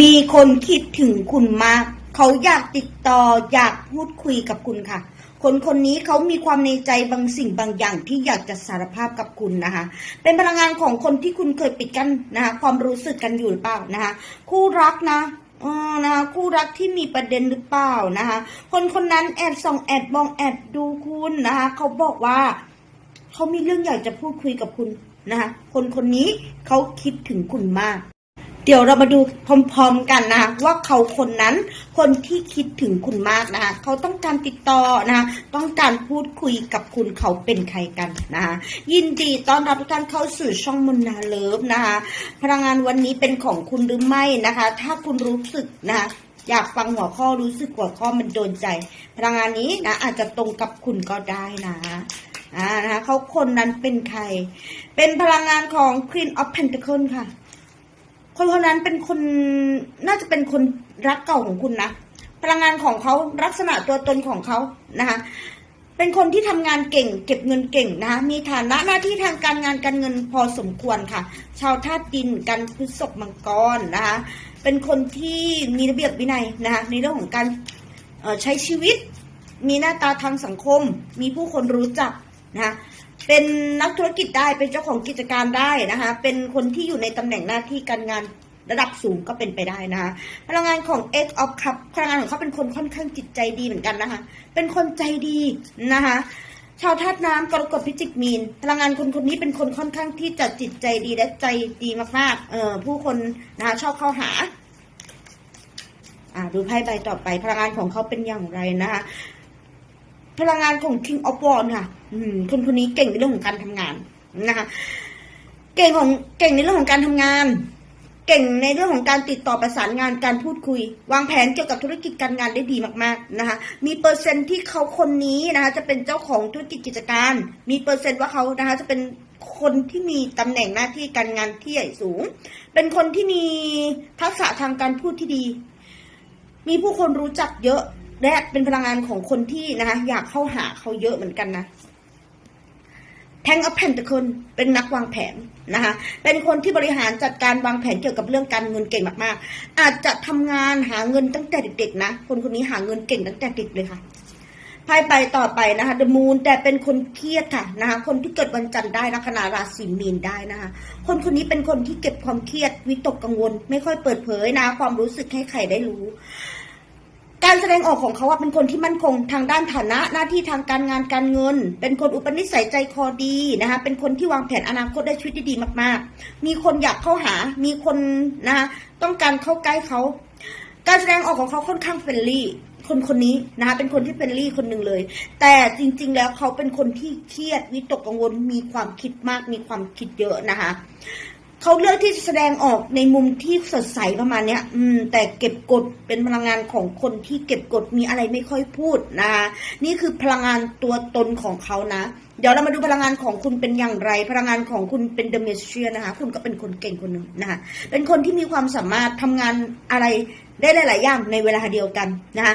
มีคนคิดถึงคุณมาก เขาอยากติดต่ออยากพูดคุยกับคุณค่ะ คนคนนี้เขามีความในใจบางสิ่งบางอย่างที่อยากจะสารภาพกับคุณนะคะ เป็นพลังงานของคนที่คุณเคยปิดกั้นนะคะความรู้สึกกันอยู่หรือเปล่านะคะ คู่รักนะออนะคะคู่รักที่มีประเด็นหรือเปล่านะคะ คนคนนั้นแอบส่องแอบมองแอบดูคุณนะคะเขาบอกว่าเขามีเรื่องอยากจะพูดคุยกับคุณนะคะคนคนนี้เขาคิดถึงคุณมาก เดี๋ยวเรามาดูพร้อมๆกันนะคะว่าเขาคนนั้นคนที่คิดถึงคุณมากนะคะเขาต้องการติดต่อนะคะต้องการพูดคุยกับคุณเขาเป็นใครกันนะคะยินดีต้อนรับทุกท่านเข้าสู่ช่องมนนาเลิฟนะคะพลังงานวันนี้เป็นของคุณหรือไม่นะคะ ถ้าคุณรู้สึกนะคะอยากฟังหัวข้อรู้สึกหัวข้อมันโดนใจ พลังงานนี้นะอาจจะตรงกับคุณก็ได้นะอ่านะคะเขาคนนั้นเป็นใคร เป็นพลังงานของ Queen of Pentacles ค่ะ คนคนนั้นเป็นคนน่าจะเป็นคนรักเก่าของคุณนะพลังงานของเขาลักษณะตัวตนของเขานะคะ เป็นคนที่ทำงานเก่ง เก็บเงินเก่งนะคะมีฐานะหน้าที่ทางการงานการเงินพอสมควรค่ะ ชาวธาตุดินกันพฤษภมังกรนะคะ เป็นคนที่มีระเบียบวินัยนะคะในเรื่องของการใช้ชีวิต มีหน้าตาทางสังคม มีผู้คนรู้จักนะคะ เป็นนักธุรกิจได้เป็นเจ้าของกิจการได้นะคะ เป็นคนที่อยู่ในตำแหน่งหน้าที่การงานระดับสูงก็เป็นไปได้นะคะพลังงานของ X of Cup พลังงานของเขาเป็นคนค่อนข้างจิตใจดีเหมือนกันนะคะ เป็นคนใจดีนะคะชาวธาตุน้ำกรกฎพิจิกมีน พลังงานคนคนนี้เป็นคนค่อนข้างที่จะจิตใจดีและใจดีมากๆ เออผู้คนนะคะชอบเข้าหา อ่าดูไพ่ใบต่อไปพลังงานของเขาเป็นอย่างไรนะคะ พลังงานของ King of Wands ค่ะคนคนนี้เก่งในเรื่องของการทำงานนะคะ เก่งของเก่งในเรื่องของการทำงาน เก่งในเรื่องของการติดต่อประสานงานการพูดคุย วางแผนเกี่ยวกับธุรกิจการงานได้ดีมากๆนะคะ มีเปอร์เซ็นต์ที่เขาคนนี้นะคะ จะเป็นเจ้าของธุรกิจกิจการ มีเปอร์เซ็นต์ว่าเขานะคะ จะเป็นคนที่มีตำแหน่งหน้าที่การงานที่ใหญ่สูง เป็นคนที่มีทักษะทางการพูดที่ดี มีผู้คนรู้จักเยอะ และเป็นพลังงานของคนที่นะคะอยากเข้าหาเขาเยอะเหมือนกันนะแทงอัพเพนตะคนเป็นนักวางแผนนะคะ เป็นคนที่บริหารจัดการวางแผนเกี่ยวกับเรื่องการเงินเก่งมากๆ อาจจะทำงานหาเงินตั้งแต่เด็กๆนะ คนคนนี้หาเงินเก่งตั้งแต่เด็กเลยค่ะไพ่ไปต่อไปนะคะ The Moon แต่เป็นคนเครียดค่ะนะคะคนที่เกิดวันจันทร์ได้ลัคนาราศีมีนได้นะคะ คนคนนี้เป็นคนที่เก็บความเครียดวิตกกังวล ไม่ค่อยเปิดเผยนะ ความรู้สึกให้ใครได้รู้ การแสดงออกของเขาเป็นคนที่มั่นคงทางด้านฐานะหน้าที่ทางการงานการเงิน เป็นคนอุปนิสัยใจคอดีนะคะเป็นคนที่วางแผนอนาคตได้ชีวิตด้ดีมาก ๆ มีคนอยากเข้าหา มีคนนะคะต้องการเข้าใกล้เขาการแสดงออกของเขาค่อนข้างเฟรนลี่คนคนนี้นะคะเป็นคนที่เฟรนลี่คนหนึ่งเลย แต่จริง ๆ แล้วเขาเป็นคนที่เครียดวิตกกังวลมีความคิดมากมีความคิดเยอะนะคะ เขาเลือกที่จะแสดงออกในมุมที่สดใสประมาณเนี้ย อืม แต่เก็บกดเป็นพลังงานของคนที่เก็บกดมีอะไรไม่ค่อยพูดนะคะนี่คือพลังงานตัวตนของเขานะ เดี๋ยวเรามาดูพลังงานของคุณเป็นอย่างไร พลังงานของคุณเป็นเดเมเชียนะคะ คุณก็เป็นคนเก่งคนหนึ่งนะคะ เป็นคนที่มีความสามารถทำงานอะไรได้หลาย ๆ อย่างในเวลาเดียวกันนะคะ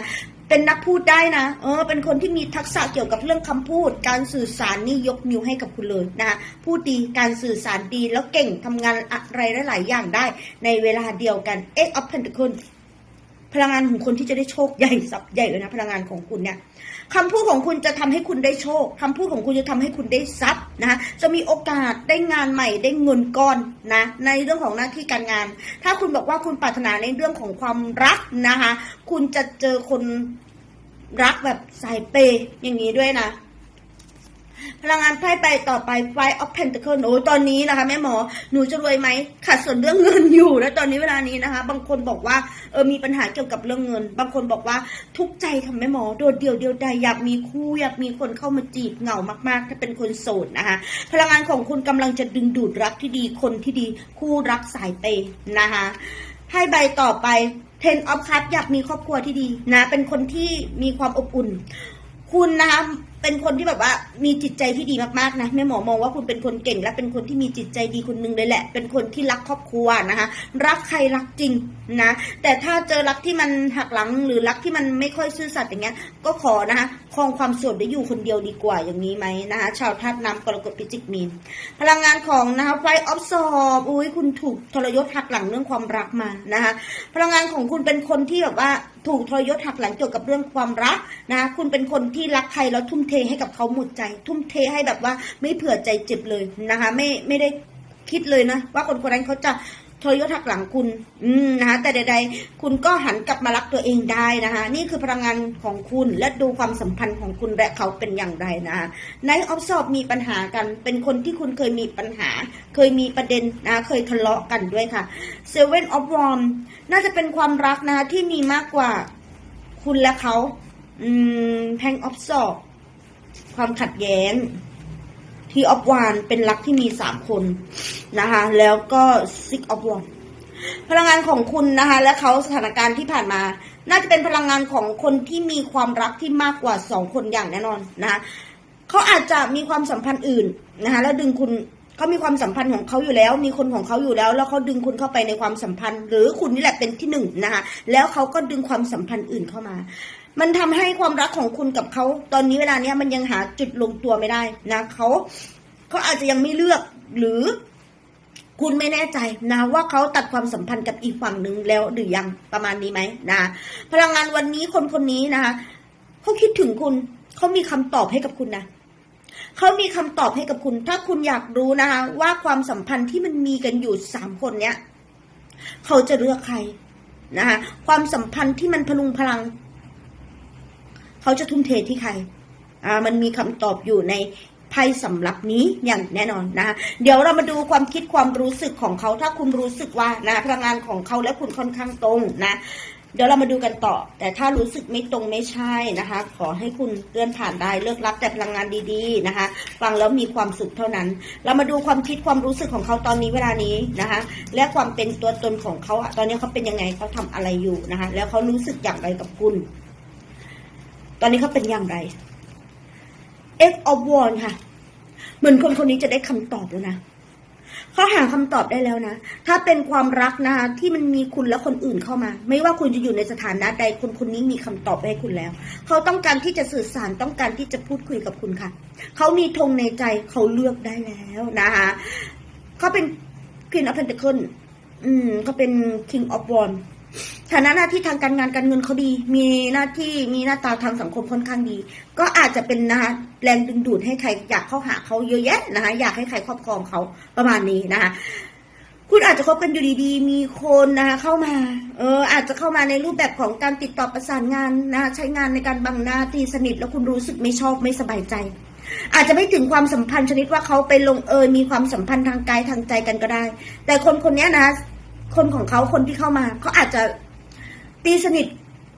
เป็นนักพูดได้นะ เออ เป็นคนที่มีทักษะเกี่ยวกับเรื่องคำพูด การสื่อสารนี่ยกนิ้วให้กับคุณเลยนะคะพูดดี การสื่อสารดี แล้วเก่งทำงานอะไรหลายๆอย่างได้ในเวลาเดียวกัน X of Pentacles พ พลังงานของคนที่จะได้โชคใหญ่สับใหญ่เลยนะ พลังงานของคุณเนี่ยคำพูดของคุณจะทำให้คุณได้โชคคำพูดของคุณจะทำให้คุณได้ทรัพย์นะคะจะมีโอกาสได้งานใหม่ได้เงินก้อนนะในเรื่องของหน้าที่การงาน ถ้าคุณบอกว่าคุณปรารถนาในเรื่องของความรักนะคะ คุณจะเจอคนรักแบบสายเปย์อย่างนี้ด้วยนะ พลังงานไพ่ไปต่อไป Five of Pentacles โอ้ตอนนี้นะคะแม่หมอหนูจะรวยไหมขาดส่วนเรื่องเงินอยู่นะตอนนี้เวลานี้นะคะ บางคนบอกว่าเออมีปัญหาเกี่ยวกับเรื่องเงิน บางคนบอกว่าทุกใจค่ะแม่หมอโดดเดี่ยวเดียวดายอยากมีคู่อยากมีคนเข้ามาจีบเหงามากๆ ถ้าเป็นคนโสดนะคะพลังงานของคุณกำลังจะดึงดูดรักที่ดีคนที่ดีคู่รักสายเปย์นะคะไพ่ใบต่อไป Ten of Cups อยากมีครอบครัวที่ดีนะ เป็นคนที่มีความอบอุ่น คุณนะคะ เป็นคนที่แบบว่ามีจิตใจที่ดีมากๆนะแม่หมอมองว่าคุณเป็นคนเก่ง และเป็นคนที่มีจิตใจดีคนหนึ่งเลยแหละ เป็นคนที่รักครอบครัวนะคะ รักใครรักจริงนะ แต่ถ้าเจอรักที่มันหักหลังหรือรักที่มันไม่ค่อยซื่อสัตย์อย่างเงี้ย ก็ขอนะคะคองความโสดได้อยู่คนเดียวดีกว่าอย่างนี้ไหมนะคะ ชาวธาตุน้ำกรกฎพิจิกมีนพลังงานของนะคะไฟออฟซอบอุ้ยคุณถูกทรยศหักหลังเรื่องความรักมานะคะ พลังงานของคุณเป็นคนที่แบบว่าถูกทรยศหักหลังเกี่ยวกับเรื่องความรักนะ คุณเป็นคนที่รักใครแล้วทุ่มเทให้กับเขาหมดใจ ทุ่มเทให้แบบว่าไม่เผื่อใจเจ็บเลยนะคะ ไม่ไม่ได้คิดเลยนะ ว่าคนคนนั้นเขาจะทรยศหักหลังคุณ อืมนะคะ แต่ใดๆ คุณก็หันกลับมารักตัวเองได้นะคะ นี่คือพลังงานของคุณ และดูความสัมพันธ์ของคุณและเขาเป็นอย่างไรนะคะในออฟสอบมีปัญหากัน เป็นคนที่คุณเคยมีปัญหา เคยมีประเด็นนะ เคยทะเลาะกันด้วยค่ะเซเว่นออฟวอมน่าจะเป็นความรักนะคะที่มีมากกว่าคุณและเขา อืมแพงออฟสอบ ความขัดแย้งที่ออฟวานเป็นรักที่มีสามคนนะคะ แล้วก็ซิกออฟวานพลังงานของคุณนะคะ และเขาสถานการณ์ที่ผ่านมา น่าจะเป็นพลังงานของคนที่มีความรักที่มากกว่าสองคนอย่างแน่นอนนะคะเขาอาจจะมีความสัมพันธ์อื่นนะคะ แล้วดึงคุณเขามีความสัมพันธ์ของเขาอยู่แล้ว มีคนของเขาอยู่แล้ว แล้วเขาดึงคุณเข้าไปในความสัมพันธ์ หรือคุณนี่แหละเป็นที่หนึ่งนะคะ แล้วเขาก็ดึงความสัมพันธ์อื่นเข้ามา มันทำให้ความรักของคุณกับเขาตอนนี้เวลาเนี้ยมันยังหาจุดลงตัวไม่ได้นะเขาเขาอาจจะยังไม่เลือกหรือคุณไม่แน่ใจนะว่าเขาตัดความสัมพันธ์กับอีกฝั่งหนึ่งแล้วหรือยังประมาณนี้ไหมนะ พลังงานวันนี้คนคนนี้นะคะเขาคิดถึงคุณเขามีคำตอบให้กับคุณนะเขามีคำตอบให้กับคุณ ถ้าคุณอยากรู้นะคะว่าความสัมพันธ์ที่มันมีกันอยู่สามคนเนี้ยเขาจะเลือกใครนะคะความสัมพันธ์ที่มันพลุงพลัง เขาจะทุ่มเทที่ใครอ่ามันมีคำตอบอยู่ในไพ่สำหรับนี้อย่างแน่นอนนะคะเดี๋ยวเรามาดูความคิดความรู้สึกของเขาถ้าคุณรู้สึกว่านะพลังงานของเขาและคุณค่อนข้างตรงนะเดี๋ยวเรามาดูกันต่อ แต่ถ้ารู้สึกไม่ตรงไม่ใช่นะคะ ขอให้คุณเลื่อนผ่านได้เลือกรับแต่พลังงานดีๆนะคะ ฟังแล้วมีความสุขเท่านั้น เรามาดูความคิดความรู้สึกของเขาตอนนี้เวลานี้นะคะ และความเป็นตัวตนของเขาตอนนี้เขาเป็นยังไงเขาทำอะไรอยู่นะคะ แล้วเขารู้สึกอย่างไรกับคุณ ตอนนี้เขาเป็นอย่างไร X of w a n d ค่ะ เหมือนคนคนนี้จะได้คำตอบแล้วนะเขาหาคำตอบได้แล้วนะ ถ้าเป็นความรักนะคะที่มันมีคุณและคนอื่นเข้ามา ไม่ว่าคุณจะอยู่ในสถานะใดคนคนนี้มีคำตอบให้คุณแล้ว เขาต้องการที่จะสื่อสารต้องการที่จะพูดคุยกับคุณค่ะ เขามีธงในใจเขาเลือกได้แล้วนะคะเขาเป็น Queen of Pentacles อืมเขาเป็น King of Wands ฐานะหน้าที่ทางการงานการเงินเขาดี มีหน้าที่มีหน้าตาทางสังคมค่อนข้างดี ก็อาจจะเป็นนะคะแรงดึงดูดให้ใครอยากเข้าหาเขาเยอะแยะนะคะอยากให้ใครครอบครองเขาประมาณนี้นะคะคุณอาจจะคบกันอยู่ดีๆ มีคนนะคะเข้ามา เออ อาจจะเข้ามาในรูปแบบของการติดต่อประสานงานนะคะใช้งานในการบังหน้าตีสนิท แล้วคุณรู้สึกไม่ชอบไม่สบายใจ อาจจะไม่ถึงความสัมพันธ์ชนิดว่าเขาไปลงเอยมีความสัมพันธ์ทางกายทางใจกันก็ได้ แต่คนคนนี้นะ คนของเขาคนที่เข้ามาเขาอาจจะ ตีสนิท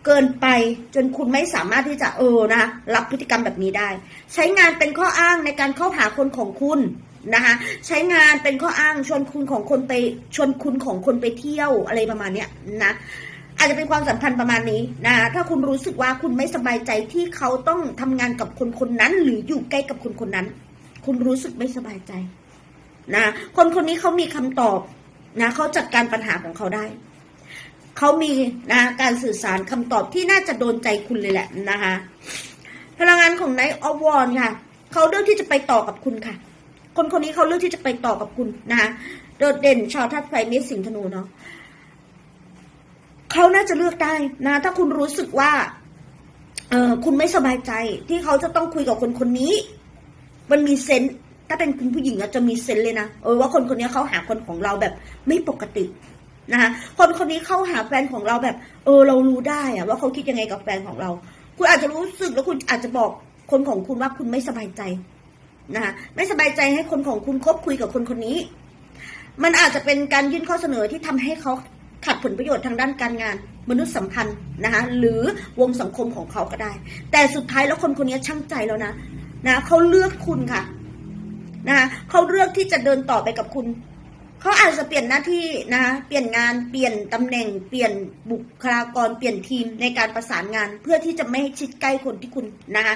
เกินไปจนคุณไม่สามารถที่จะเออนะคะรับพฤติกรรมแบบนี้ได้ ใช้งานเป็นข้ออ้างในการเข้าหาคนของคุณนะคะใช้งานเป็นข้ออ้างชวนคุณของคนไปชวนคุณของคนไปเที่ยวอะไรประมาณเนี้ยนะอาจจะเป็นความสัมพันธ์ประมาณนี้นะถ้าคุณรู้สึกว่าคุณไม่สบายใจที่เขาต้องทำงานกับคนคนนั้น หรืออยู่ใกล้กับคนคนนั้น คุณรู้สึกไม่สบายใจนะคนคนนี้เขามีคำตอบนะเขาจัดการปัญหาของเขาได้ เขามีนะการสื่อสารคำตอบที่น่าจะโดนใจคุณเลยแหละนะคะพลังงานของไนท์ออฟวอนค่ะเขาเลือกที่จะไปต่อกับคุณค่ะ คนคนนี้เขาเลือกที่จะไปต่อกับคุณนะคะโดดเด่นชาวทัพไฟเมษสิงห์ธนูเนาะเขาน่าจะเลือกได้นะ ถ้าคุณรู้สึกว่าเออคุณไม่สบายใจที่เขาจะต้องคุยกับคนคนนี้ มันมีเซนส์ถ้าเป็นคุณผู้หญิงอะจะมีเซนส์เลยนะเออว่าคนคนนี้เขาหาคนของเราแบบไม่ปกติ นะคะคนคนนี้เข้าหาแฟนของเราแบบ เออเรารู้ได้อะว่าเขาคิดยังไงกับแฟนของเรา คุณอาจจะรู้สึกแล้วคุณอาจจะบอกคนของคุณว่าคุณไม่สบายใจนะคะไม่สบายใจให้คนของคุณคบคุยกับคนคนนี้ มันอาจจะเป็นการยื่นข้อเสนอที่ทำให้เขาขัดผลประโยชน์ทางด้านการงาน มนุษยสัมพันธ์นะคะหรือวงสังคมของเขาก็ได้ แต่สุดท้ายแล้วคนคนนี้ช่างใจแล้วนะนะเขาเลือกคุณค่ะนะคะเขาเลือกที่จะเดินต่อไปกับคุณ เขาอาจจะเปลี่ยนหน้าที่นะคะ เปลี่ยนงาน เปลี่ยนตำแหน่ง เปลี่ยนบุคลากร เปลี่ยนทีมในการประสานงาน เพื่อที่จะไม่ให้ชิดใกล้คนที่คุณนะคะ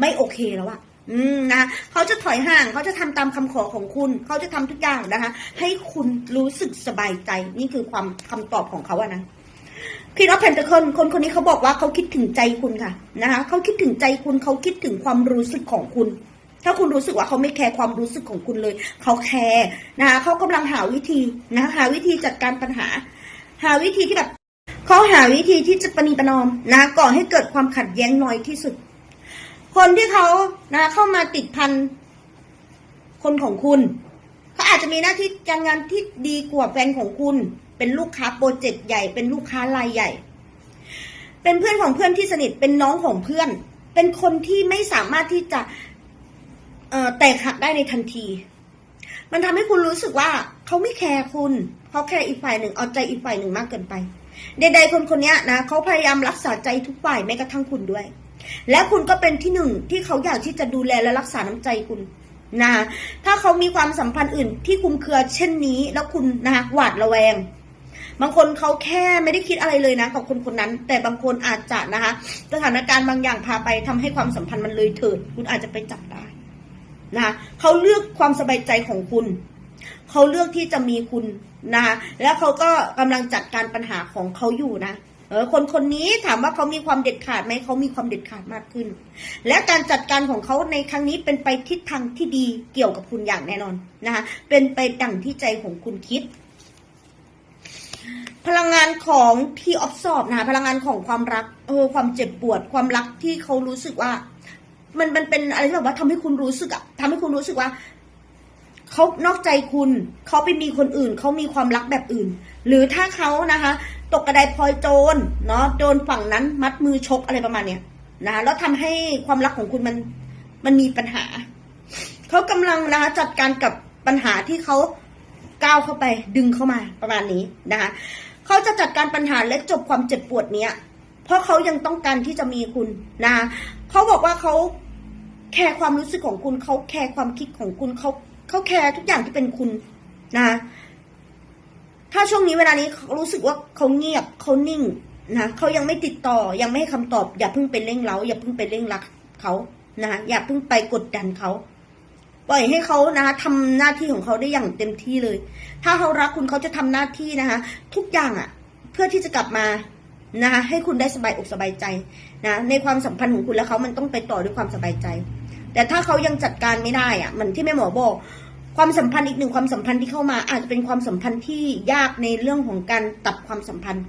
ไม่โอเคแล้วอะอืมนะเขาจะถอยห่างเขาจะทำตามคำขอของคุณ เขาจะทำทุกอย่างนะคะ ให้คุณรู้สึกสบายใจ นี่คือความคำตอบของเขาอะนะคิดว่าเพนตะคนคนคนนี้เขาบอกว่าเขาคิดถึงใจคุณค่ะนะคะเขาคิดถึงใจคุณเขาคิดถึงความรู้สึกของคุณ ถ้าคุณรู้สึกว่าเขาไม่แคร์ความรู้สึกของคุณเลย เขาแคร์นะคะเขากำลังหาวิธีนะหาวิธีจัดการปัญหา หาวิธีที่แบบเขาหาวิธีที่จะประนีประนอมนะก่อให้เกิดความขัดแย้งน้อยที่สุด คนที่เขานะเข้ามาติดพันคนของคุณเขาอาจจะมีหน้าที่การงานที่ดีกว่าแฟนของคุณ เป็นลูกค้าโปรเจกต์ใหญ่เป็นลูกค้ารายใหญ่ เป็นเพื่อนของเพื่อนที่สนิทเป็นน้องของเพื่อน เป็นคนที่ไม่สามารถที่จะ แตกหักได้ในทันที มันทำให้คุณรู้สึกว่าเขาไม่แคร์คุณเขาแคร์อีกฝ่ายหนึ่งเอาใจอีกฝ่ายหนึ่งมากเกินไปใดๆคนคนนี้นะเขาพยายามรักษาใจทุกฝ่ายแม้กระทั่งคุณด้วย และคุณก็เป็นที่หนึ่งที่เขาอยากที่จะดูแลและรักษาน้ำใจคุณนะถ้าเขามีความสัมพันธ์อื่นที่คุมเครือเช่นนี้ แล้วคุณนะหวาดระแวง บางคนเขาแค่ไม่ได้คิดอะไรเลยนะกับคนคนนั้น แต่บางคนอาจจะนะคะสถานการณ์บางอย่างพาไปทำให้ความสัมพันธ์มันเลยเถิด คุณอาจจะไปจับได้ นะคะเขาเลือกความสบายใจของคุณ เขาเลือกที่จะมีคุณนะคะแล้วเขาก็กำลังจัดการปัญหาของเขาอยู่นะเออคนคนนี้ถามว่าเขามีความเด็ดขาดไหมเขามีความเด็ดขาดมากขึ้น และการจัดการของเขาในครั้งนี้เป็นไปทิศทางที่ดีเกี่ยวกับคุณอย่างแน่นอนนะคะเป็นไปดั่งที่ใจของคุณคิด พลังงานของที่ออฟสอบนะคะพลังงานของความรักเออความเจ็บปวด ความรักที่เขารู้สึกว่า มันมันเป็นอะไรที่แบบว่าทำให้คุณรู้สึกอะทำให้คุณรู้สึกว่าเขานอกใจคุณเขาไปมีคนอื่นเขามีความรักแบบอื่น หรือถ้าเขานะคะ ตกกระไดพลอยโจรเนาะโดนฝั่งนั้นมัดมือชกอะไรประมาณเนี้ยนะคะแล้วทำให้ความรักของคุณมันมันมีปัญหาเขากำลังนะคะจัดการกับปัญหาที่เขาก้าวเข้าไปดึงเข้ามาประมาณนี้นะคะเขาจะจัดการปัญหาและจบความเจ็บปวดเนี้ย เพราะเขายังต้องการที่จะมีคุณนะคะ เขาบอกว่าเขาแคร์ความรู้สึกของคุณเขาแคร์ความคิดของคุณเขาเขาแคร์ทุกอย่างที่เป็นคุณนะ ถ้าช่วงนี้เวลานี้เขารู้สึกว่าเขาเงียบเขานิ่งนะเขายังไม่ติดต่อยังไม่ให้คำตอบ อย่าเพิ่งไปเร่งเร้าอย่าเพิ่งไปเร่งรักเขานะคะอย่าเพิ่งไปกดดันเขาปล่อยให้เขานะคะทำหน้าที่ของเขาได้อย่างเต็มที่เลย ถ้าเขารักคุณเขาจะทำหน้าที่นะคะทุกอย่างอะ่ะ เพื่อที่จะกลับมา นะคะให้คุณได้สบายอกสบายใจนะในความสัมพันธ์ของคุณและเขามันต้องไปต่อด้วยความสบายใจ แต่ถ้าเขายังจัดการไม่ได้อะเหมือนที่แม่หมอบอก ความสัมพันธ์อีกหนึ่งความสัมพันธ์ที่เข้ามา อาจจะเป็นความสัมพันธ์ที่ยากในเรื่องของการตัดความสัมพันธ์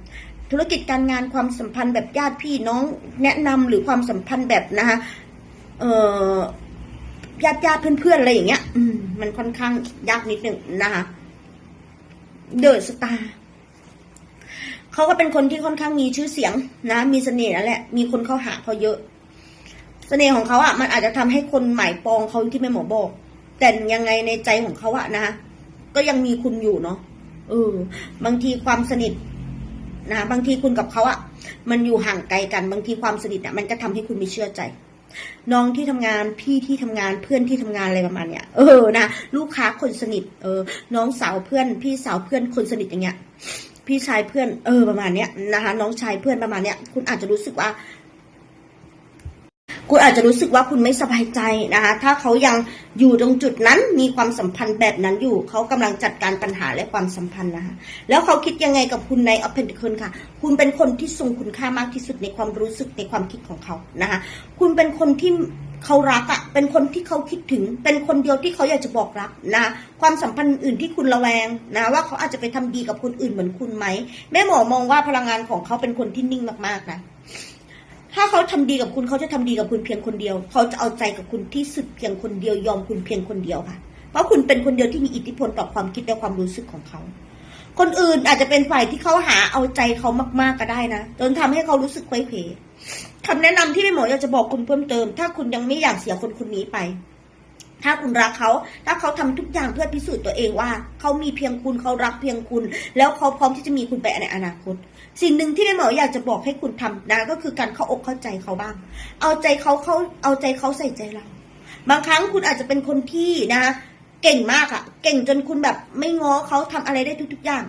ธุรกิจการงานความสัมพันธ์แบบญาติพี่น้องแนะนำหรือความสัมพันธ์แบบนะคะเอ่อญาติญาติเพื่อนๆอะไรอย่างเงี้ย อืมมันค่อนข้างยากนิดหนึ่งนะคะเดอะสตาร์ เขาก็เป็นคนที่ค่อนข้างมีชื่อเสียงนะ มีเสน่ห์นั่นแหละ มีคนเข้าหาเขาเยอะ เสน่ห์ของเขาอะ่ะมันอาจจะทำให้คนหมายปองเขาที่แม่หมอบอก แต่ยังไงในใจของเขาอะนะก็ยังมีคุณอยู่เนาะเออบางทีความสนิทนะบางทีคุณกับเขาอะมันอยู่ห่างไกลกันบางทีความสนิทอะมันก็ทำให้คุณไม่เชื่อใจ น้องที่ทำงานพี่ที่ทำงานเพื่อนที่ทำงานอะไรประมาณเนี้ยเออนะลูกค้าคนสนิท เออ น้องสาวเพื่อน พี่สาวเพื่อนคนสนิทอย่างเงี้ย พี่ชายเพื่อนเออประมาณเนี้ยนะคะ น้องชายเพื่อนประมาณเนี้ย คุณอาจจะรู้สึกว่า คุณอาจจะรู้สึกว่าคุณไม่สบายใจนะคะ ถ้าเขายังอยู่ตรงจุดนั้นมีความสัมพันธ์แบบนั้นอยู่ เขากำลังจัดการปัญหาและความสัมพันธ์นะคะแล้วเขาคิดยังไงกับคุณในอเพนติเคิลค่ะ คุณเป็นคนที่ทรงคุณค่ามากที่สุดในความรู้สึกในความคิดของเขานะคะ คุณเป็นคนที่ เขารักอะ่ะเป็นคนที่เขาคิดถึง เป็นคนเดียวที่เขาอยากจะบอกรักนะ ความสัมพันธ์อื่นที่คุณระแวงนะ ว่าเขาอาจจะไปทำดีกับคนอื่นเหมือนคุณไหมแม่หมอมองว่าพลังงานของเขาเป็นคนที่นิ่งมากๆนะถ้าเขาทำดีกับคุณเขาจะทำดีกับคุณเพียงคนเดียว เขาจะเอาใจกับคุณที่สุดเพียงคนเดียวยอมคุณเพียงคนเดียวค่ะ เพราะคุณเป็นคนเดียวที่มีอิทธิพลต่อความคิดและความรู้สึกของเขา คนอื่นอาจจะเป็นฝ่ายที่เขาหาเอาใจเขามาก ๆก็ได้นะจนทำให้เขารู้สึกเคว้เขว คำแนะนำที่แม่หมออยากจะบอกคุณเพิ่มเติม ถ้าคุณยังไม่อยากเสียคนคนนี้ไป ถ้าคุณรักเขา ถ้าเขาทำทุกอย่างเพื่อพิสูจน์ตัวเองว่า เขามีเพียงคุณเขารักเพียงคุณ แล้วเขาพร้อมที่จะมีคุณไปในอนาคต สิ่งหนึ่งที่แม่หมออยากจะบอกให้คุณทำนะ ก็คือการเข้าอกเข้าใจเขาบ้าง เอาใจเขาเขาเอาใจเขาใส่ใจเรา บางครั้งคุณอาจจะเป็นคนที่นะ เก่งมากอะเก่งจนคุณแบบไม่ง้อเขาทำอะไรได้ทุก ๆอย่าง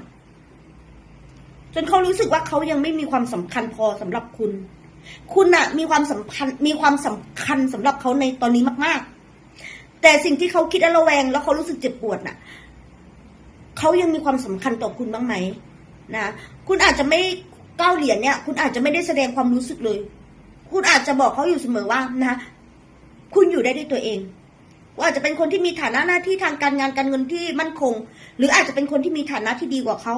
จนเขารู้สึกว่าเขายังไม่มีความสำคัญพอสำหรับคุณ คุณอะมีความสำคัญมีความสำคัญสำหรับเขาในตอนนี้มาก ๆ แต่สิ่งที่เขาคิดและระแวง แล้วเขารู้สึกเจ็บปวดน่ะเขายังมีความสำคัญต่อคุณบ้างไหมนะคุณอาจจะไม่ก้าวเหรียญเนี่ย คุณอาจจะไม่ได้แสดงความรู้สึกเลย คุณอาจจะบอกเขาอยู่เสมอว่านะคุณอยู่ได้ด้วยตัวเองว่าอาจจะเป็นคนที่มีฐานะหน้าที่ทางการงานการเงินที่มั่นคง หรืออาจจะเป็นคนที่มีฐานะที่ดีกว่าเขา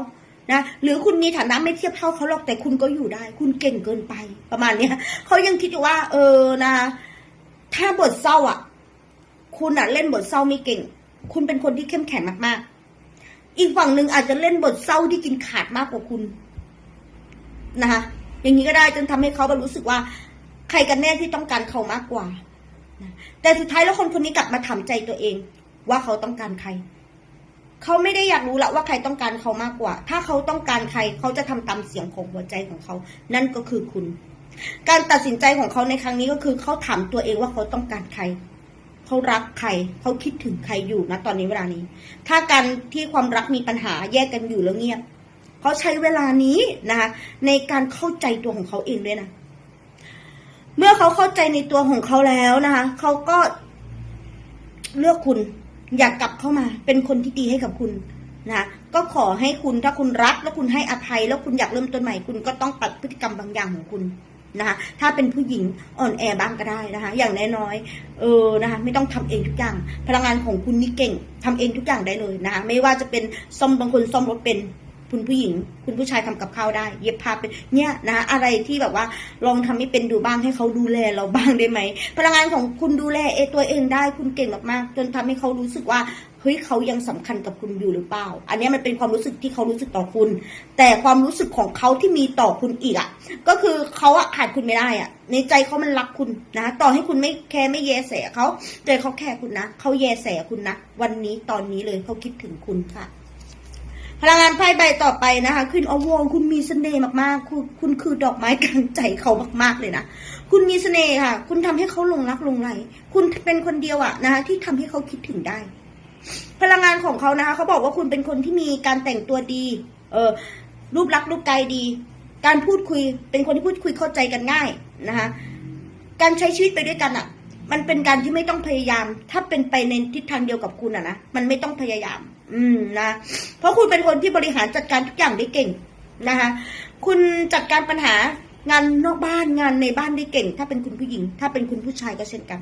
นะหรือคุณมีฐานะไม่เทียบเท่าเขาหรอกแต่คุณก็อยู่ได้ คุณเก่งเกินไปประมาณเนี้ยเขายังคิดว่า เออนะ ถ้าบทเศร้าอะ คุณอะ เล่นบทเศร้าไม่เก่ง คุณเป็นคนที่เข้มแข็งมากๆ อีกฝั่งหนึ่งอาจจะเล่นบทเศร้าที่กินขาดมากกว่าคุณนะคะอย่างนี้ก็ได้จนทำให้เขารู้สึกว่า ใครกันแน่ที่ต้องการเขามากกว่าแต่สุดท้ายแล้วคนคนนี้กลับมาถามใจตัวเอง ว่าเขาต้องการใคร เขาไม่ได้อยากรู้ละว่าใครต้องการเขามากกว่า ถ้าเขาต้องการใครเขาจะทำตามเสียงของหัวใจของเขา นั่นก็คือคุณ การตัดสินใจของเขาในครั้งนี้ก็คือเขาถามตัวเองว่าเขาต้องการใครเขารักใครเขาคิดถึงใครอยู่นะตอนนี้เวลานี้ ถ้าการที่ความรักมีปัญหาแยกกันอยู่แล้วเงียบเขาใช้เวลานี้นะคะในการเข้าใจตัวของเขาเองด้วยนะ เมื่อเขาเข้าใจในตัวของเขาแล้วนะคะเขาก็เลือกคุณ อยากกลับเข้ามาเป็นคนที่ดีให้กับคุณนะก็ขอให้คุณถ้าคุณรักแล้วคุณให้อภัย แล้วคุณอยากเริ่มต้นใหม่คุณก็ต้องปัดพฤติกรรมบางอย่างของคุณนะคะถ้าเป็นผู้หญิงอ่อนแอบ้างก็ได้นะคะ อย่างน้อยๆเออนะคะไม่ต้องทำเองทุกอย่าง พลังงานของคุณนี่เก่งทำเองทุกอย่างได้เลยนะคะไม่ว่าจะเป็นซ่อมบางคนซ่อมรถเป็น คุณผู้หญิง คุณผู้ชายทำกับข้าวได้ เย็บผ้าเป็นเนี่ยนะอะไรที่แบบว่าลองทำให้เป็นดูบ้างให้เขาดูแลเราบ้างได้ไหมพลังงานของคุณดูแลเอตัวเองได้คุณเก่งมากๆจนทำให้เขารู้สึกว่าเฮ้ยเขายังสำคัญกับคุณอยู่หรือเปล่า อันนี้มันเป็นความรู้สึกที่เขารู้สึกต่อคุณ แต่ความรู้สึกของเขาที่มีต่อคุณอีกอะ ก็คือเขาอะขาดคุณไม่ได้อะ ในใจเขามันรักคุณนะ ต่อให้คุณไม่แคร์ไม่แยแสเขาแต่เขาแคร์คุณนะ เขาแยแสคุณนะ วันนี้ตอนนี้เลยเขาคิดถึงคุณค่ะ พลังงานไพ่ใบต่อไปนะคะ ขึ้นอวงคุณมีเสน่ห์มากๆ คุณคุณคือดอกไม้กลางใจเขามากๆเลยนะ คุณมีเสน่ห์ค่ะ คุณทำให้เขาหลงรักหลงไหล คุณเป็นคนเดียวอะนะคะที่ทำให้เขาคิดถึงได้ พลังงานของเขานะคะเขาบอกว่าคุณเป็นคนที่มีการแต่งตัวดี เออรูปลักษณ์รูปกายดี การพูดคุยเป็นคนที่พูดคุยเข้าใจกันง่ายนะคะ การใช้ชีวิตไปด้วยกันอะ มันเป็นการที่ไม่ต้องพยายาม ถ้าเป็นไปในทิศทางเดียวกับคุณอะนะมันไม่ต้องพยายาม อืมนะเพราะคุณเป็นคนที่บริหารจัดการทุกอย่างได้เก่งนะคะคุณจัดการปัญหางานนอกบ้านงานในบ้านได้เก่ง ถ้าเป็นคุณผู้หญิง ถ้าเป็นคุณผู้ชายก็เช่นกัน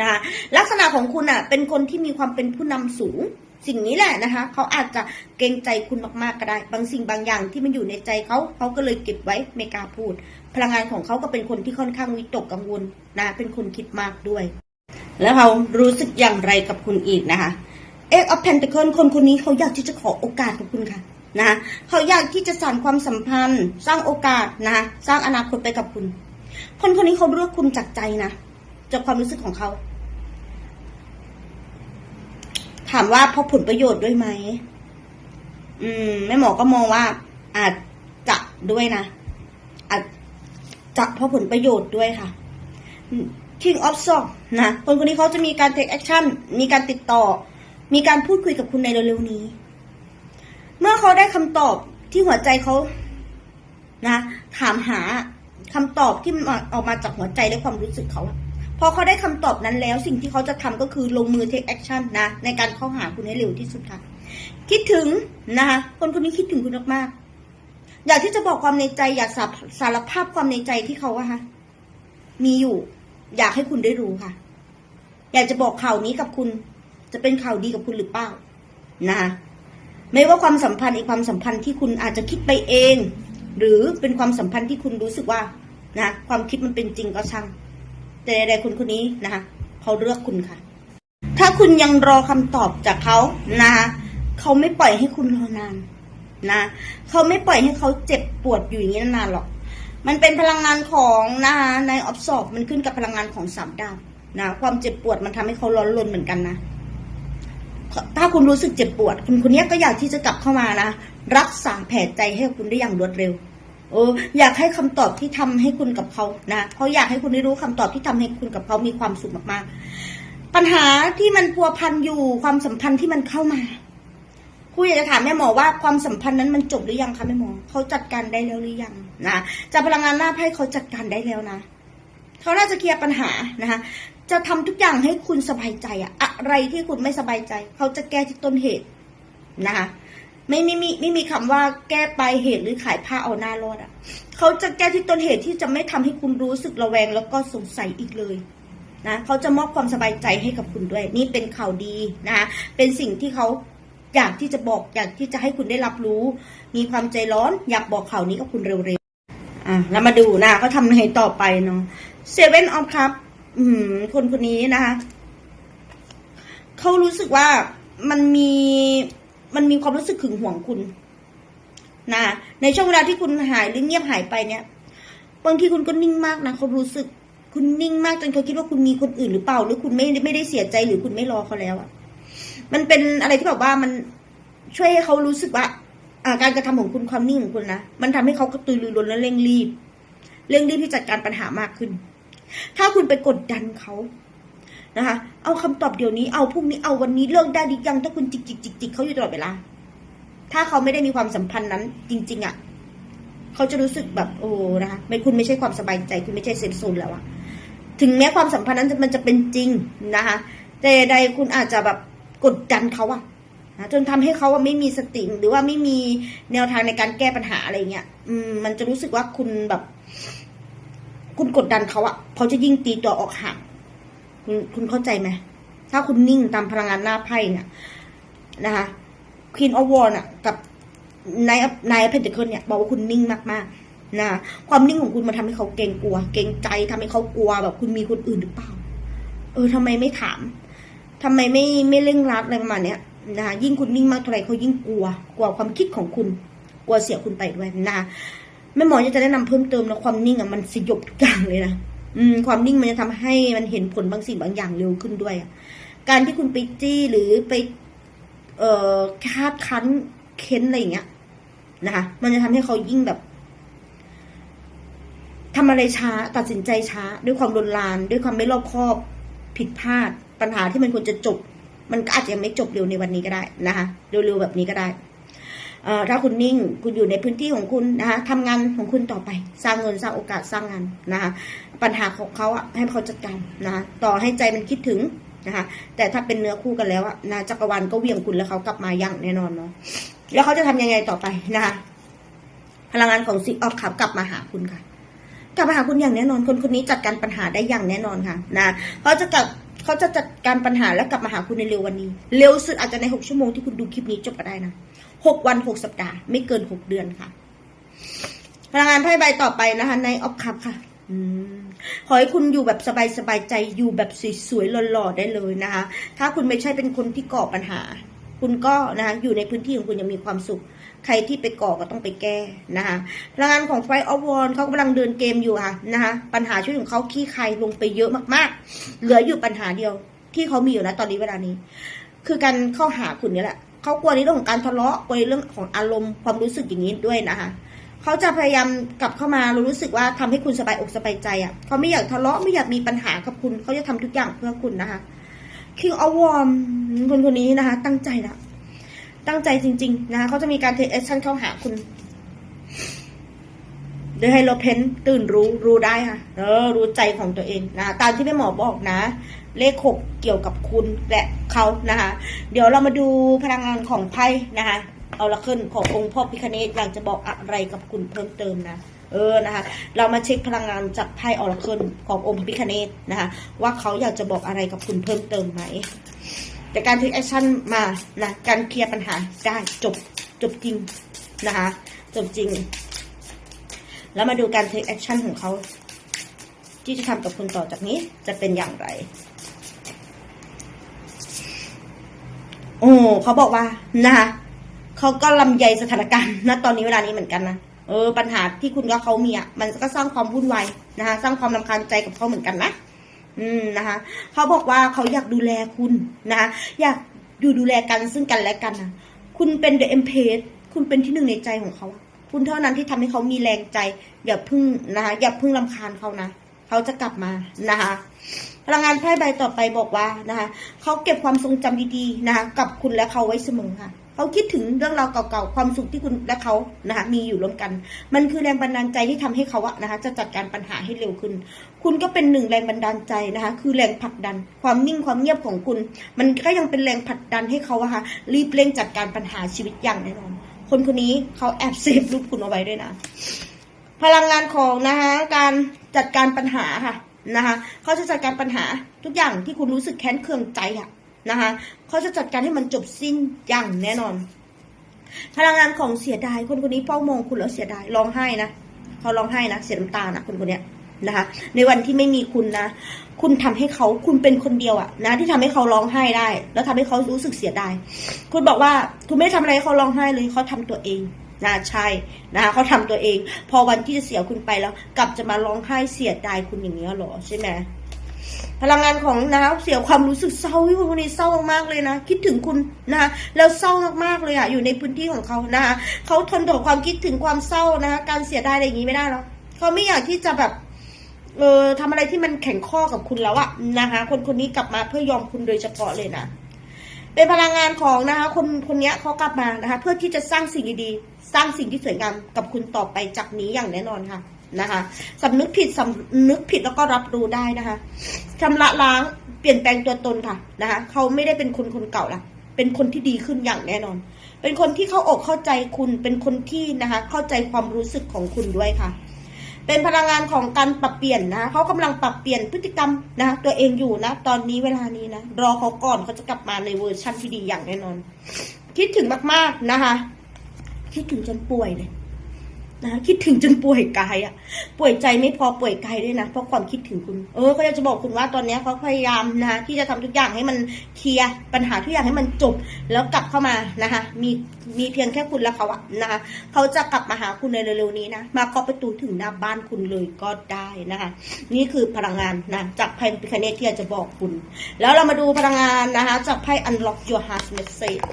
นะคะลักษณะของคุณอะเป็นคนที่มีความเป็นผู้นำสูง สิ่งนี้แหละนะคะ เขาอาจจะเกรงใจคุณมากๆก็ได้ บางสิ่งบางอย่างที่มันอยู่ในใจเขาเขาก็เลยเก็บไว้ไม่กล้าพูด พลังงานของเขาก็เป็นคนที่ค่อนข้างวิตกกังวลนะเป็นคนคิดมากด้วย แล้วเขารู้สึกอย่างไรกับคุณอีกนะคะเอ็กออฟเพนต c คนคนคนนี้เขาอยากที่จะขอโอกาสกับคุณค่ะนะเขาอยากที่จะสานความสัมพันธ์ สร้างโอกาสนะสร้างอนาคตไปกับคุณ คนคนนี้เขาเลือกคุณจากใจนะจากความรู้สึกของเขา ถามว่าเพราะผลประโยชน์ด้วยไหมอืมแม่หมอก็มองว่า อาจจะด้วยนะอาจจะเพราะผลประโยชน์ด้วยค่ะ King of Swords นะคนคนนี้เขาจะมีการ take action มีการติดต่อ มีการพูดคุยกับคุณในเร็วๆนี้ เมื่อเขาได้คำตอบที่หัวใจเขานะ ถามหาคำตอบที่ออกมาจากหัวใจและความรู้สึกเขาอะ พอเขาได้คำตอบนั้นแล้วสิ่งที่เขาจะทำก็คือลงมือ take action นะ ในการเข้าหาคุณให้เร็วที่สุดค่ะ คิดถึงนะคะคนคนนี้คิดถึงคุณมากๆอยากที่จะบอกความในใจ อยากสาสารภาพความในใจที่เขาอะค่ะมีอยู่ อยากให้คุณได้รู้ค่ะ อยากจะบอกข่าวนี้กับคุณ จะเป็นข่าวดีกับคุณหรือเปล่านะคะไม่ว่าความสัมพันธ์อีกความสัมพันธ์ที่คุณอาจจะคิดไปเอง หรือเป็นความสัมพันธ์ที่คุณรู้สึกว่านะความคิดมันเป็นจริงก็ช่าง แต่ใดๆคนคนนี้นะคะเขาเลือกคุณค่ะ ถ้าคุณยังรอคำตอบจากเขานะคะเขาไม่ปล่อยให้คุณรอนานนะเขาไม่ปล่อยให้เขาเจ็บปวดอยู่อย่างนี้นานหรอก มันเป็นพลังงานของนะคะในออฟสอบมันขึ้นกับพลังงานของสามดาวนะความเจ็บปวดมันทำให้เขาร้อนรนเหมือนกันนะถ้าคุณรู้สึกเจ็บปวด คุณคนนี้ก็อยากที่จะกลับเข้ามานะรักษาแผลใจให้คุณได้อย่างรวดเร็ว เออ อยากให้คำตอบที่ทำให้คุณกับเขานะเขาอยากให้คุณได้รู้คำตอบที่ทำให้คุณกับเขามีความสุขมากๆ ปัญหาที่มันพัวพันอยู่ความสัมพันธ์ที่มันเข้ามาครูอยากจะถามแม่หมอว่าความสัมพันธ์นั้นมันจบหรือยังคะแม่หมอเขาจัดการได้แล้วหรือยังนะจากพลังงานหน้าไพ่เขาจัดการได้แล้วนะเขาน่าจะเคลียร์ปัญหานะคะจะทำทุกอย่างให้คุณสบายใจอะอะไรที่คุณไม่สบายใจ เขาจะแก้ที่ต้นเหตุนะคะ ไม่ไม่มีไม่มีคำว่าแก้ปลายเหตุหรือขายผ้าเอาหน้ารอดอะเขาจะแก้ที่ต้นเหตุที่จะไม่ทำให้คุณรู้สึกระแวงแล้วก็สงสัยอีกเลยนะเขาจะมอบความสบายใจให้กับคุณด้วย นี่เป็นข่าวดีนะคะเป็นสิ่งที่เขาอยากที่จะบอกอยากที่จะให้คุณได้รับรู้ มีความใจร้อน อยากบอกข่าวนี้กับคุณเร็วๆอะแล้วมาดูนะเขาทำยังไงต่อไปเนาะเซเว่นออฟครับ อืม คนคนนี้นะคะเขารู้สึกว่ามันมี มันมีความรู้สึกขึงห่วงคุณนะในช่วงเวลาที่คุณหายหรือเงียบหายไปเนี่ยบางทีคุณก็นิ่งมากนะเขารู้สึก คุณนิ่งมากจนเขาคิดว่าคุณมีคนอื่นหรือเปล่า หรือคุณไม่ไม่ได้เสียใจหรือคุณไม่รอเขาแล้วอะมันเป็นอะไรที่แบบว่ามันช่วยให้เขารู้สึกว่าอาการกระทำของคุณความนิ่งของคุณนะมันทำให้เขากระตือรือร้นและเร่งรีบ เร่งรีบที่จัดการปัญหามากขึ้น ถ้าคุณไปกดดันเขา นะคะ เอาคำตอบเดี๋ยวนี้เอาพรุ่งนี้เอาวันนี้เลิกได้ดิยังถ้าคุณจิกจิกจิกจิกเขาอยู่ตลอดเวลา ถ้าเขาไม่ได้มีความสัมพันธ์นั้น จริง ๆอะเขาจะรู้สึกแบบโอ้นะคะไม่คุณไม่ใช่ความสบายใจ คุณไม่ใช่เซนโซนแล้วอะถึงแม้ความสัมพันธ์นั้นมันจะเป็นจริงนะคะ แต่ใดคุณอาจจะแบบกดดันเขาอะนะจนทำให้เขาไม่มีสติหรือว่าไม่มีแนวทางในการแก้ปัญหาอะไรเงี้ยอืมมันจะรู้สึกว่าคุณแบบ คุณกดดันเขาอะเขาจะยิ่งตีตัวออกห่าง คุณคุณเข้าใจไหมถ้าคุณนิ่งตามพลังงานหน้าไพ่เนี่ยนะคะควีนออฟวอร์น่ะกับนายนายเพนเทเคิลเนี่ยบอกว่าคุณนิ่งมากๆนะความนิ่งของคุณมันทำให้เขาเกรงกลัว เกรงใจทำให้เขากลัวแบบคุณมีคนอื่นหรือเปล่า เออทำไมไม่ถามทำไมไม่ไม่เร่งรัดอะไรประมาณเนี้ยนะคะยิ่งคุณนิ่งมากเท่าไหร่เขายิ่งกลัว กลัวความคิดของคุณ กลัวเสียคุณไปด้วยนะคะแม่หมอจะแนะนำเพิ่มเติมนะความนิ่งอะมันสยบทุกอย่างเลยนะ อืมความนิ่งมันจะทำให้มันเห็นผลบางสิ่งบางอย่างเร็วขึ้นด้วย การที่คุณไปจี้หรือไป เอ่อคาดคั้นเค้นอะไรอย่างเงี้ยนะคะ มันจะทำให้เขายิ่งแบบทำอะไรช้า ตัดสินใจช้า ด้วยความรนลาน ด้วยความไม่รอบคอบ ผิดพลาด ปัญหาที่มันควรจะจบ มันก็อาจจะยังไม่จบเร็วในวันนี้ก็ได้นะคะ เร็วๆแบบนี้ก็ได้ ถ้าคุณนิ่งคุณอยู่ในพื้นที่ของคุณนะคะทำงานของคุณต่อไป สร้างเงินสร้างโอกาสสร้างงานนะคะปัญหาของเขาอะให้เขาจัดการนะคะต่อให้ใจมันคิดถึงนะคะแต่ถ้าเป็นเนื้อคู่กันแล้วอะนะจักรวาลก็เหวี่ยงคุณแล้วเขากลับมาอย่างแน่นอนเนาะแล้วเขาจะทำยังไงต่อไปนะคะพลังงานของซิกออฟขับกลับมาหาคุณค่ะ กลับมาหาคุณอย่างแน่นอนคนคนนี้จัดการปัญหาได้อย่างแน่นอนค่ะนะเขาจะกลับเขาจะจัดการปัญหาและกลับมาหาคุณในเร็ววันนี้ เร็วสุดอาจจะในหกชั่วโมงที่คุณดูคลิปนี้จบก็ได้นะ หกวันหกสัปดาห์ ไม่เกินหกเดือนค่ะ พลังงานไพ่ใบต่อไปนะคะ ในออฟคัพค่ะขอให้คุณอยู่แบบสบายๆใจอยู่แบบสวยๆหล่อๆได้เลยนะคะ ถ้าคุณไม่ใช่เป็นคนที่ก่อปัญหา คุณก็นะคะอยู่ในพื้นที่ของคุณยังมีความสุข ใครที่ไปก่อก็ต้องไปแก้นะคะพลังงานของไฟออฟวอนเขากำลังเดินเกมอยู่ค่ะนะคะปัญหาชีวิตของเขาขี้ใครลงไปเยอะมากๆ เหลืออยู่ปัญหาเดียว ที่เขามีอยู่นะตอนนี้เวลานี้ คือการเข้าหาคุณนี่แหละ เขากลัวในเรื่องของการทะเลาะกลัวในเรื่องของอารมณ์ความรู้สึกอย่างนี้ด้วยนะคะเขาจะพยายามกลับเข้ามาเรารู้สึกว่าทำให้คุณสบายอกสบายใจอะเขาไม่อยากทะเลาะไม่อยากมีปัญหากับคุณเขาจะทำทุกอย่างเพื่อคุณนะคะ King of w a r m คนคนนี้นะคะ ตั้งใจละตั้งใจจริง ๆ นะคะเขาจะมีการเทคแอคชั่นเข้าหาคุณโดยให้เราเพ้นตื่นรู้รู้ได้ค่ะเออรู้ใจของตัวเองนะตามที่แม่หมอบอกนะ เลขหกเกี่ยวกับคุณและเขานะคะ เดี๋ยวเรามาดูพลังงานของไพ่นะคะ เอาละขึ้นขององค์พ่อพิคเนตอยากจะบอกอะไรกับคุณเพิ่มเติมนะเออนะคะ เรามาเช็คพลังงานจากไพ่ออราเคิลขององค์พระพิคเนตนะคะ ว่าเขาอยากจะบอกอะไรกับคุณเพิ่มเติมไหมแต่การเทคแอคชั่นมานะการเคลียร์ปัญหาได้จบจบจริงนะคะจบจริง แล้วมาดูการเทคแอคชั่นของเขาที่จะทำกับคุณต่อจากนี้จะเป็นอย่างไร โอ้เขาบอกว่านะคะเขาก็ลำใยสถานการณ์ณตอนนี้เวลานี้เหมือนกันนะเออปัญหาที่คุณกับเขามีอะมันก็สร้างความวุ่นวายนะคะสร้างความรำคาญใจกับเขาเหมือนกันนะอืมนะคะเขาบอกว่าเขาอยากดูแลคุณนะคะอยากอยู่ดูแลกันซึ่งกันและกันนะคุณเป็นเดอะเอ็มเพสคุณเป็นที่หนึ่งในใจของเขา คุณเท่านั้นที่ทำให้เขามีแรงใจ อย่าพึ่งนะคะอย่าพึ่งรำคาญเขานะ เขาจะกลับมานะคะพลังงานไพ่ใบต่อไปบอกว่านะคะเขาเก็บความทรงจำดีๆนะคะกับคุณและเขาไว้เสมอค่ะเขาคิดถึงเรื่องราวเก่าๆความสุขที่คุณและเขานะคะมีอยู่ร่วมกัน มันคือแรงบันดาลใจที่ทำให้เขาอะนะคะจะจัดการปัญหาให้เร็วขึ้น คุณก็เป็นหนึ่งแรงบันดาลใจนะคะ คือแรงผลักดัน ความนิ่งความเงียบของคุณ มันก็ยังเป็นแรงผลักดันให้เขาอะค่ะรีบเร่งจัดการปัญหาชีวิตอย่างแน่นอน คนคนนี้เขาแอบเซฟรูปคุณเอาไว้ด้วยนะ พลังงานของนะคะการ จัดการปัญหาค่ะนะคะเขาจะจัดการปัญหาทุกอย่างที่คุณรู้สึกแค้นเคืองใจอะนะคะเขาจะจัดการให้มันจบสิ้นอย่างแน่นอน พลังงานของเสียดายคนคนนี้เฝ้ามองคุณแล้วเสียดายร้องไห้นะเขาร้องไห้นะเสียน้ำตานะคนคนเนี้ยนะคะในวันที่ไม่มีคุณนะ คุณทำให้เขาคุณเป็นคนเดียวอะนะที่ทำให้เขาร้องไห้ได้ แล้วทำให้เขารู้สึกเสียดาย คุณบอกว่าคุณไม่ได้ทำอะไรเขาร้องไห้เลยเขาทำตัวเอง นะใช่นะคะเขาทำตัวเอง พอวันที่จะเสียคุณไปแล้ว กลับจะมาร้องไห้เสียดายคุณอย่างนี้หรอใช่ไหมพลังงานของนะคะเสียความรู้สึกเศร้าที่คนคนนี้เศร้ามากๆเลยนะ คิดถึงคุณนะคะแล้วเศร้ามากๆเลยอะอยู่ในพื้นที่ของเขานะคะเขาทนกับความคิดถึงความเศร้านะคะการเสียดายอะไรอย่างนี้ไม่ได้หรอกเขาไม่อยากที่จะแบบเออทำอะไรที่มันแข็งข้อกับคุณแล้วอะนะคะ คนคนนี้กลับมาเพื่อยอมคุณโดยเฉพาะเลยนะเป็นพลังงานของนะคะ คนคนนี้เขากลับมานะคะ เพื่อที่จะสร้างสิ่งดีๆ สร้างสิ่งที่สวยงามกับคุณต่อไปจากนี้อย่างแน่นอนค่ะนะคะสำนึกผิดสำนึกผิดแล้วก็รับรู้ได้นะคะชำระล้างเปลี่ยนแปลงตัวตนค่ะนะคะเขาไม่ได้เป็นคนคนเก่าละเป็นคนที่ดีขึ้นอย่างแน่นอน เป็นคนที่เข้าอกเข้าใจคุณ เป็นคนที่นะคะ เข้าใจความรู้สึกของคุณด้วยค่ะ เป็นพลังงานของการปรับเปลี่ยนนะเขากำลังปรับเปลี่ยนพฤติกรรมนะตัวเองอยู่นะ ตอนนี้เวลานี้นะ รอเขาก่อนเขาจะกลับมาในเวอร์ชั่นที่ดีอย่างแน่นอน คิดถึงมากๆนะคะ คิดถึงจนป่วยเลยนะคิดถึงจนป่วยกายอะป่วยใจไม่พอป่วยกายด้วยนะเพราะความคิดถึงคุณ เออเขาจะบอกคุณว่าตอนนี้เขาพยายามนะที่จะทำทุกอย่างให้มันเคลียร์ปัญหาทุกอย่างให้มันจบ แล้วกลับเข้ามานะคะ มีมีเพียงแค่คุณและเขาอะนะคะเขาจะกลับมาหาคุณในเร็วๆนี้นะมาเคาะประตูถึงหน้าบ้านคุณเลยก็ได้นะคะ นี่คือพลังงานนะจากไพ่พิคเนตที่อยากจะบอกคุณ แล้วเรามาดูพลังงานนะคะจากไพ่ unlock your heart message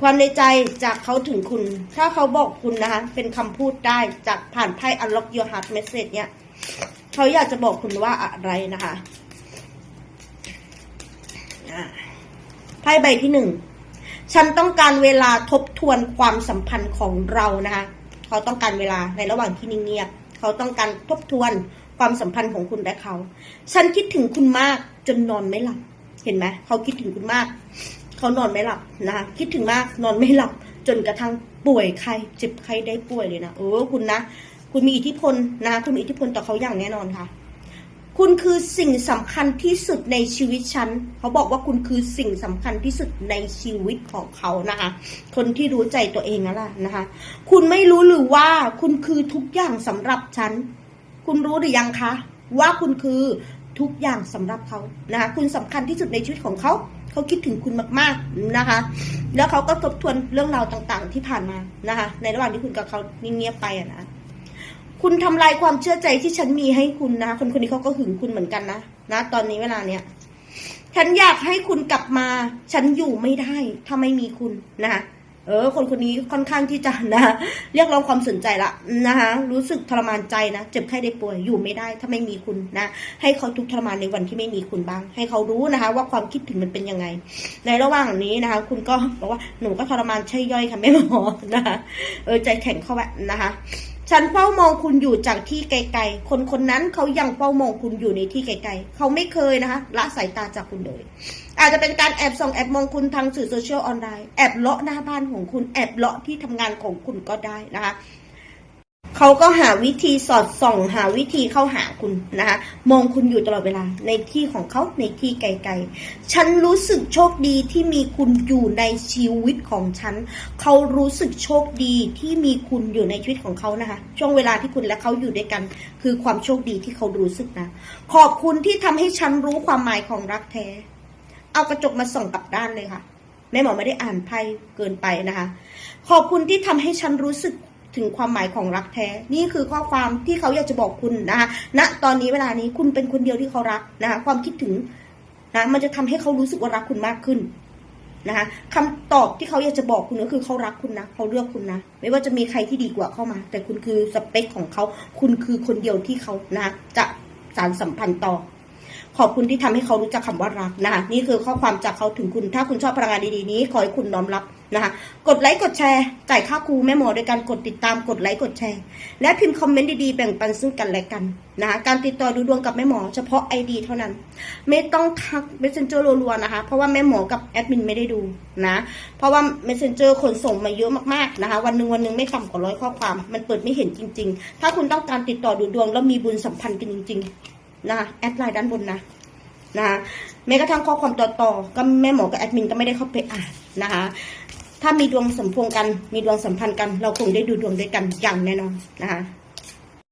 ความในใจจากเขาถึงคุณ ถ้าเขาบอกคุณนะคะ เป็นคำพูดได้จากผ่านไพ่ unlock your heart message เนี่ย เขาอยากจะบอกคุณว่าอะไรนะคะไพ่ใบที่หนึ่ง ฉันต้องการเวลาทบทวนความสัมพันธ์ของเรานะคะ เขาต้องการเวลาในระหว่างที่นิ่งเงียบ เขาต้องการทบทวนความสัมพันธ์ของคุณและเขา ฉันคิดถึงคุณมากจนนอนไม่หลับ เห็นไหม เขาคิดถึงคุณมาก เขานอนไม่หลับนะคะคิดถึงมากนอนไม่หลับ จนกระทั่งป่วยไข้เจ็บไข้ได้ป่วยเลยนะเออคุณนะ คุณมีอิทธิพลนะคะคุณมีอิทธิพลต่อเขาอย่างแน่นอนค่ะ คุณคือสิ่งสำคัญที่สุดในชีวิตฉันเขาบอกว่าคุณคือสิ่งสำคัญที่สุดในชีวิตของเขานะคะ คนที่รู้ใจตัวเองนั่นแหละนะคะ คุณไม่รู้หรือว่าคุณคือทุกอย่างสำหรับฉันคุณรู้หรือยังคะว่าคุณคือทุกอย่างสำหรับเขานะคะคุณสำคัญที่สุดในชีวิตของเขา เขาคิดถึงคุณมากๆนะคะ แล้วเขาก็ทบทวนเรื่องราวต่างๆ ที่ผ่านมานะคะ ในระหว่างที่คุณกับเขานิ่งเงียบไปอะนะคุณทำลายความเชื่อใจที่ฉันมีให้คุณนะ คนคนนี้เขาก็หึงคุณเหมือนกันนะนะตอนนี้เวลาเนี้ยฉันอยากให้คุณกลับมา ฉันอยู่ไม่ได้ถ้าไม่มีคุณนะคะ เออ คนคนนี้ค่อนข้างที่จะนะเรียกร้องความสนใจละนะคะ รู้สึกทรมานใจนะ เจ็บไข้ได้ป่วยอยู่ไม่ได้ถ้าไม่มีคุณนะ ให้เขาทุกทรมานในวันที่ไม่มีคุณบ้าง ให้เขารู้นะคะ ว่าความคิดถึงมันเป็นยังไง ในระหว่างนี้นะคะ คุณก็บอกว่าหนูก็ทรมานใช่ย่อยค่ะแม่หมอนะคะเออใจแข็งเข้าไว้นะคะ ฉันเฝ้ามองคุณอยู่จากที่ไกลๆ คนคนนั้นเขายังเฝ้ามองคุณอยู่ในที่ไกลๆ เขาไม่เคยนะคะละสายตาจากคุณเลย อาจจะเป็นการแอบส่องแอบมองคุณทางสื่อโซเชียลออนไลน์ แอบเลาะหน้าบ้านของคุณ แอบเลาะที่ทำงานของคุณก็ได้นะคะ เขาก็หาวิธีสอดส่องหาวิธีเข้าหาคุณนะคะ มองคุณอยู่ตลอดเวลา ในที่ของเขาในที่ไกลๆ ฉันรู้สึกโชคดีที่มีคุณอยู่ในชีวิตของฉัน เขารู้สึกโชคดีที่มีคุณอยู่ในชีวิตของเขานะคะ ช่วงเวลาที่คุณและเขาอยู่ด้วยกัน คือความโชคดีที่เขารู้สึกนะ ขอบคุณที่ทำให้ฉันรู้ความหมายของรักแท้ เอากระจกมาส่องกลับด้านเลยค่ะแม่หมอไม่ได้อ่านไพ่เกินไปนะคะ ขอบคุณที่ทำให้ฉันรู้สึก ถึงความหมายของรักแท้ นี่คือข้อความที่เขาอยากจะบอกคุณนะคะณตอนนี้เวลานี้คุณเป็นคนเดียวที่เขารักนะคะความคิดถึงนะมันจะทำให้เขารู้สึกว่ารักคุณมากขึ้นนะคะคำตอบที่เขาอยากจะบอกคุณก็คือเขารักคุณนะเขาเลือกคุณนะไม่ว่าจะมีใครที่ดีกว่าเข้ามา แต่คุณคือสเปคของเขา คุณคือคนเดียวที่เขานะจะสารสัมพันธ์ต่อ ขอบคุณที่ทำให้เขารู้จักคำว่ารักนะคะนี่คือข้อความจากเขาถึงคุณ ถ้าคุณชอบพลังงานดีๆนี้ ขอให้คุณน้อมรับนะคะกดไลค์กดแชร์จ่ายค่าครูแม่หมอโดยการกดติดตามกดไลค์กดแชร์ และพิมพ์คอมเมนต์ดีๆแบ่งปันซึ่งกันและกันนะคะการติดต่อดูดวงกับแม่หมอ เฉพาะไอดีเท่านั้น ไม่ต้องทัก messenger รัวๆนะคะ เพราะว่าแม่หมอกับแอดมินไม่ได้ดูนะเพราะว่า messenger คนส่งมาเยอะมากๆนะคะวันหนึ่งวันหนึ่งไม่ต่ำกว่าร้อยข้อความ มันเปิดไม่เห็นจริง ๆ ถ้าคุณต้องการติดต่อดูดวงแล้วมีบุญสัมพันธ์กันจริง ๆ นะคะแอดไลน์ด้านบนนะนะคะแม้กระทั่งข้อความต่อๆก็แม่หมอกับแอดมินก็ไม่ได้เข้าไปอ่านนะคะถ้ามีดวงสมพงกัน มีดวงสัมพันธ์กัน เราคงได้ดูดวงด้วยกันอย่างแน่นอนนะคะ